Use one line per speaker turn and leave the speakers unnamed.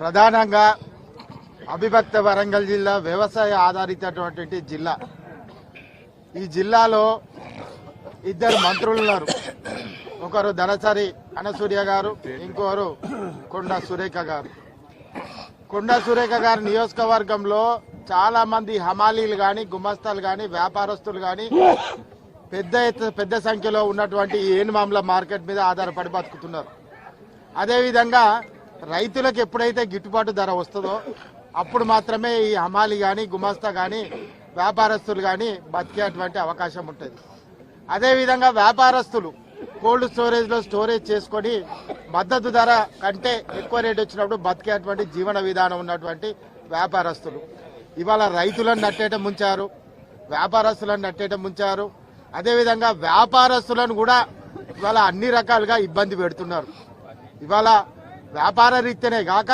ప్రధానంగా అభిభక్త వరంగల్ జిల్లా వ్యవసాయ ఆధారితటువంటి జిల్లా. ఈ జిల్లాలో ఇద్దరు మంత్రులు ఉన్నారు. ఒకరు ధనసరి అనసూర్య గారు ఇంకొకరు కొండ సురేఖ గారు. కొండ సురేఖ గారి నియోజకవర్గంలో చాలా మంది హమాలీలు కానీ గుమస్తాలు కానీ వ్యాపారస్తులు కానీ పెద్ద పెద్ద సంఖ్యలో ఉన్నటువంటి ఈ మార్కెట్ మీద ఆధారపడి బతుకుతున్నారు. అదేవిధంగా రైతులకు ఎప్పుడైతే గిట్టుబాటు ధర వస్తుందో అప్పుడు మాత్రమే ఈ హమాలి కానీ గుమస్తా కానీ వ్యాపారస్తులు కానీ బతికేటువంటి అవకాశం ఉంటుంది. అదేవిధంగా వ్యాపారస్తులు కోల్డ్ స్టోరేజ్లో స్టోరేజ్ చేసుకొని మద్దతు ధర కంటే ఎక్కువ రేట్ వచ్చినప్పుడు బతికేటువంటి జీవన విధానం ఉన్నటువంటి వ్యాపారస్తులు. ఇవాళ రైతులను నట్టేట ముంచారు వ్యాపారస్తులను నట్టేట ముంచారు. అదేవిధంగా వ్యాపారస్తులను కూడా ఇవాళ అన్ని రకాలుగా ఇబ్బంది పెడుతున్నారు. ఇవాళ వ్యాపార రీత్యనే కాక